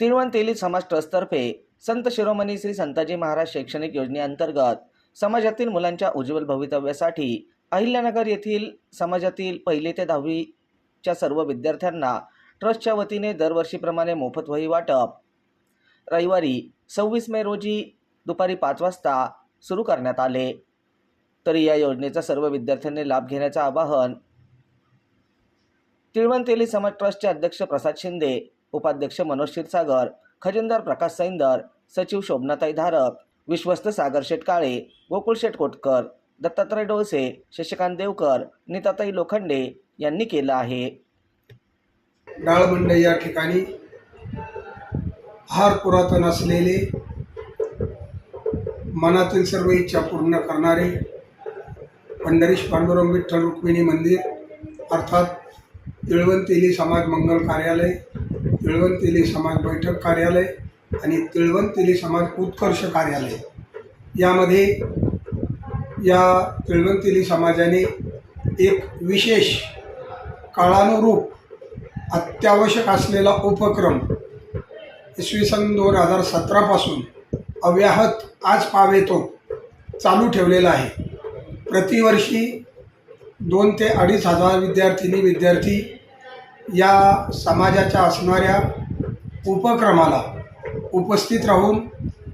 तिरुवंतेली समाज ट्रस्टतर्फे संत शिरोमणी श्री संताजी महाराज शैक्षणिक योजनेअंतर्गत समाजातील मुलांच्या उज्ज्वल भवितव्यासाठी अहिल्यानगर येथील समाजातील पहिली ते दहावीच्या सर्व विद्यार्थ्यांना ट्रस्टच्या वतीने दरवर्षीप्रमाणे मोफत वही वाटप. रविवारी सव्वीस मे रोजी दुपारी पाच वाजता सुरू करण्यात आले. तरी या योजनेचा सर्व विद्यार्थ्यांनी लाभ घेण्याचं आवाहन तिळवंतेली समाज ट्रस्टचे अध्यक्ष प्रसाद शिंदे उपाध्यक्ष मनोज क्षीरसागर खजिनदार प्रकाश सैंदर सचिव शोभनाताई धारक विश्वस्त सागर शेट काळे गोकुळ शेट कोटकर दत्तात्रय डोळसे शशिकांत देवकर नीताताई लोखंडे यांनी केलं आहे. डाळबंड या ठिकाणी फार पुरातन असलेले मनातील सर्व इच्छा पूर्ण करणारे पंढरीश पांडुरंग विठ्ठल रुक्मिणी मंदिर अर्थात तिळवंतेली समाज मंगल कार्यालय तिळवंतेली समाज बैठक कार्यालय आणि तिळवंतेली समाज उत्कर्ष कार्यालय. यामध्ये या तिळवंतेली समाजाने एक विशेष काळानुरूप अत्यावश्यक असलेला उपक्रम इसवी सन दोन हजार सतरापासून अव्याहत आज पावेतो चालू ठेवलेला आहे. प्रतिवर्षी दोन ते अडीच हजार विद्यार्थिनी विद्यार्थी या समाजाच्या असणाऱ्या उपक्रमाला उपस्थित राहून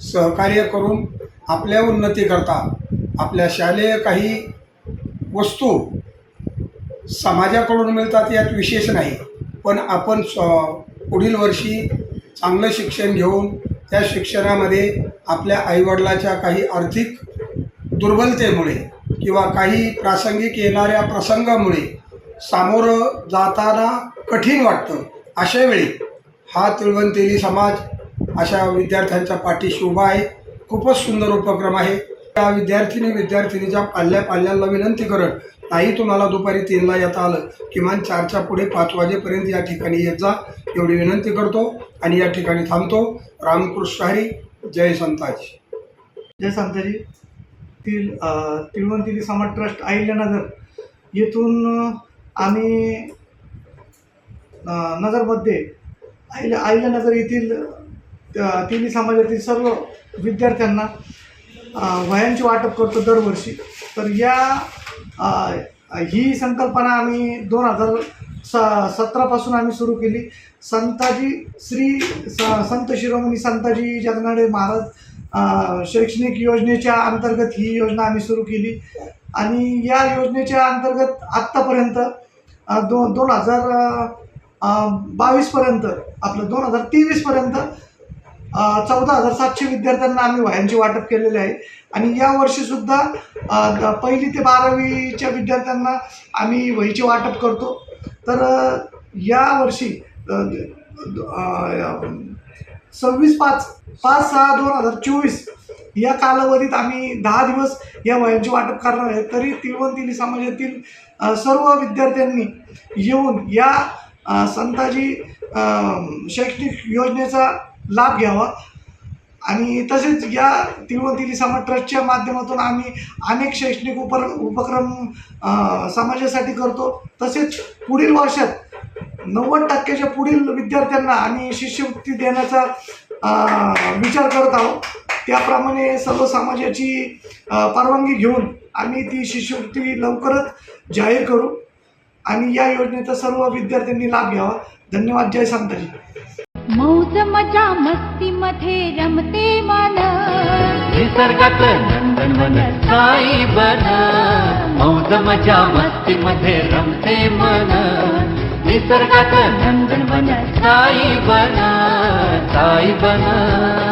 सहकार्य करून आपल्या उन्नतीकरता आपल्या शालेय काही वस्तू समाजाकडून मिळतात यात विशेष नाही. पण आपण स्व पुढील वर्षी चांगलं शिक्षण घेऊन त्या शिक्षणामध्ये आपल्या आईवडिलाच्या काही आर्थिक दुर्बलतेमुळे किंवा काही प्रासंगिक येणाऱ्या प्रसंगामुळे सामोरं जाताना कठीण वाटतं. अशा वेळी हा तिळवंतेली समाज अशा विद्यार्थ्यांच्या पाठीशी उभा आहे. खूपच सुंदर उपक्रम आहे. त्या विद्यार्थिनी विद्यार्थिनीच्या पाल्या पाल्याला विनंती करत नाही तुम्हाला दुपारी तीनला येता आलं. किमान चारच्या पुढे पाच वाजेपर्यंत या ठिकाणी येत जा. एवढी विनंती करतो आणि या ठिकाणी थांबतो. रामकृष्ण हरी जय संताजी. जय संताजी. तील अ, तिळवंतिली समाज ट्रस्ट आहिल्यानगर येथून आणि आम्ही अ, नगरमध्ये नगर अहिल्यानगर येथील तिन्ही समाजातील सर्व विद्यार्थ्यांना वयांची वाटप करतो दरवर्षी. तर या ही संकल्पना आम्ही दोन हजार स सतरापासून आम्ही सुरू केली. संताजी श्री स संत शिरोमणी संताजी जगनाडे महाराज शैक्षणिक योजनेच्या अंतर्गत ही योजना आम्ही सुरू केली. आणि या योजनेच्या अंतर्गत आत्तापर्यंत दो दोन हजार बावीसपर्यंत आपलं दोन हजार तेवीसपर्यंत चौदा हजार सातशे विद्यार्थ्यांना आम्ही वह्यांची वाटप केलेले आहे. आणि या वर्षीसुद्धा द- पहिली ते बारावीच्या विद्यार्थ्यांना आम्ही वहीचे वाटप करतो. तर या वर्षी सव्वीस पाच पाच सहा दोन हजार चोवीस या कालावधीत आम्ही दहा दिवस या वयांचे वाटप करणार आहे. तरी तिळवंतिली समाजातील सर्व विद्यार्थ्यांनी येऊन या संताजी शैक्षणिक योजनेचा लाभ घ्यावा. आणि तसेच या तिळवंतिली समाज ट्रस्टच्या माध्यमातून आम्ही अनेक शैक्षणिक उपर उपक्रम समाजासाठी करतो. तसेच पुढील वर्षात नव्वद टक्क्याच्या पुढील विद्यार्थ्यांना आम्ही शिष्यवृत्ती देण्याचा विचार करत आहोत. त्याप्रमाणे सर्व समाजाची परवानगी घेऊन आम्ही ती शिष्यवृत्ती लवकरच जाहीर करू आणि या योजनेचा सर्व विद्यार्थ्यांनी लाभ घ्यावा. धन्यवाद. जय संताजी मौज मजा मस्ती मध्ये रमते मन. निसर्गात नंदनवन साई बन. मौज मजा मस्ती मध्ये रमते मन. निसर्गात नंदनवन साई बन. साई बन.